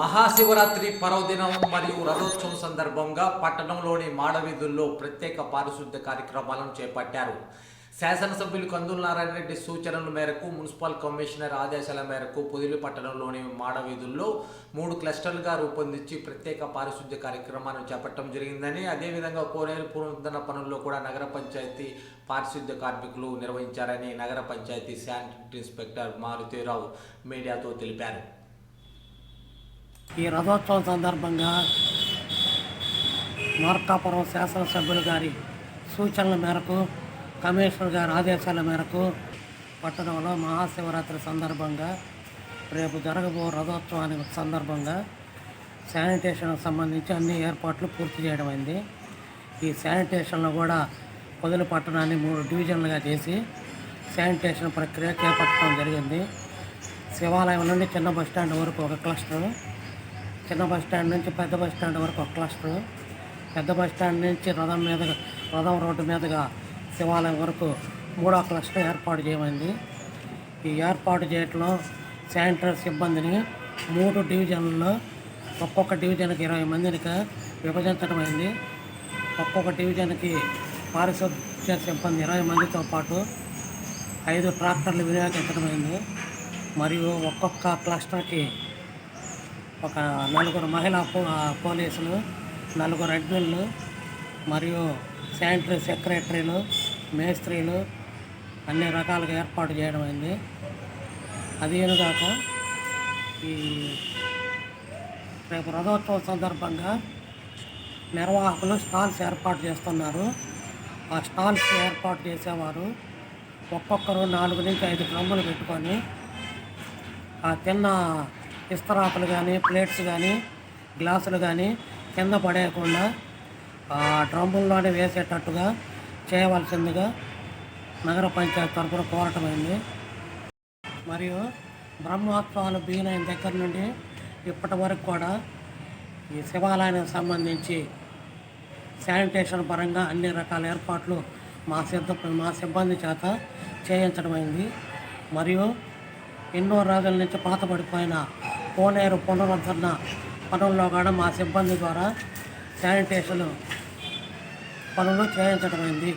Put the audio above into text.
మహాశివరాత్రి పర్వదినం మరియు రథోత్సవం సందర్భంగా పట్టణంలోని మాడవీధుల్లో ప్రత్యేక పారిశుద్ధ్య కార్యక్రమాలను చేపట్టారు. శాసనసభ్యులు కందుల నారాయణ రెడ్డి సూచనల మేరకు మున్సిపల్ కమిషనర్ ఆదేశాల మేరకు పొదిలి పట్టణంలోని మాడవీధుల్లో మూడు క్లస్టర్లుగా రూపొందించి ప్రత్యేక పారిశుద్ధ్య కార్యక్రమాలను చేపట్టడం జరిగిందని అదేవిధంగా కోనేరు పునరుద్ధరణ పనుల్లో కూడా నగర పంచాయతీ పారిశుద్ధ్య కార్మికులు నిర్వహించారని నగర పంచాయతీ శానిటరీ ఇన్స్పెక్టర్ మారుతీరావు మీడియాతో తెలిపారు. ఈ రథోత్సవం సందర్భంగా మార్కాపురం శాసనసభ్యులు గారి సూచనల మేరకు కమిషనర్ గారి ఆదేశాల మేరకు పట్టణంలో మహాశివరాత్రి సందర్భంగా రేపు జరగబో రథోత్సవానికి సందర్భంగా శానిటేషన్కి సంబంధించి అన్ని ఏర్పాట్లు పూర్తి చేయడం అయింది. ఈ శానిటేషన్లో కూడా పొదల పట్టణాన్ని మూడు డివిజన్లుగా చేసి శానిటేషన్ ప్రక్రియ చేపట్టడం జరిగింది. శివాలయం నుండి చిన్న బస్ స్టాండ్ వరకు ఒక క్లస్టర్ చిన్న బస్ స్టాండ్ నుంచి పెద్ద బస్ స్టాండ్ వరకు ఒక క్లస్టర్. పెద్ద బస్ స్టాండ్ నుంచి రథం మీదగా రథం రోడ్డు మీదుగా శివాలయం వరకు మూడో క్లస్టర్ ఏర్పాటు చేయమైంది ఈ ఏర్పాటు చేయటంలో శానిటరీ సిబ్బందిని మూడు డివిజన్లలో ఒక్కొక్క డివిజన్కి ఇరవై మందికి విభజించడం అయింది. ఒక్కొక్క డివిజన్కి పారిశుద్ధ్య సిబ్బంది ఇరవై మందితో పాటు ఐదు ట్రాక్టర్లు వినియోగించడం అయింది. మరియు ఒక్కొక్క క్లస్టర్కి ఒక నలుగురు మహిళా పో పోలీసులు నలుగురు అడ్మిన్లు మరియు శానిటరీ సెక్రటరీలు మేస్త్రీలు అన్ని రకాలుగా ఏర్పాటు చేయడం అయింది. అదేనుగాక ఈ రేపు రథోత్సవం సందర్భంగా నిర్వాహకులు స్టాల్స్ ఏర్పాటు చేస్తున్నారు. ఆ స్టాల్స్ ఏర్పాటు చేసేవారు ఒక్కొక్కరు నాలుగు నుంచి ఐదు డ్రమ్ములు పెట్టుకొని ఆ తిన్న ఇస్తరాకులు కానీ ప్లేట్స్ కానీ గ్లాసులు కానీ కింద పడేయకుండా ఆ డ్రమ్ముల్లోనే వేసేటట్టుగా చేయవలసిందిగా నగర పంచాయతీ తరఫున కోరటమైంది మరియు బ్రహ్మోత్సవాలు బీనైన దగ్గర నుండి ఇప్పటి వరకు కూడా ఈ శివాలయానికి సంబంధించి శానిటేషన్ పరంగా అన్ని రకాల ఏర్పాట్లు మా సిద్ధ మా సిబ్బంది చేత చేయించడమైంది. మరియు ఎన్నో రోజుల నుంచి పాతబడిపోయిన కోనేరు పునరుద్ధరణ పనుల్లో కూడా మా సిబ్బంది ద్వారా శానిటేషన్ పనులు చేయించడమైంది.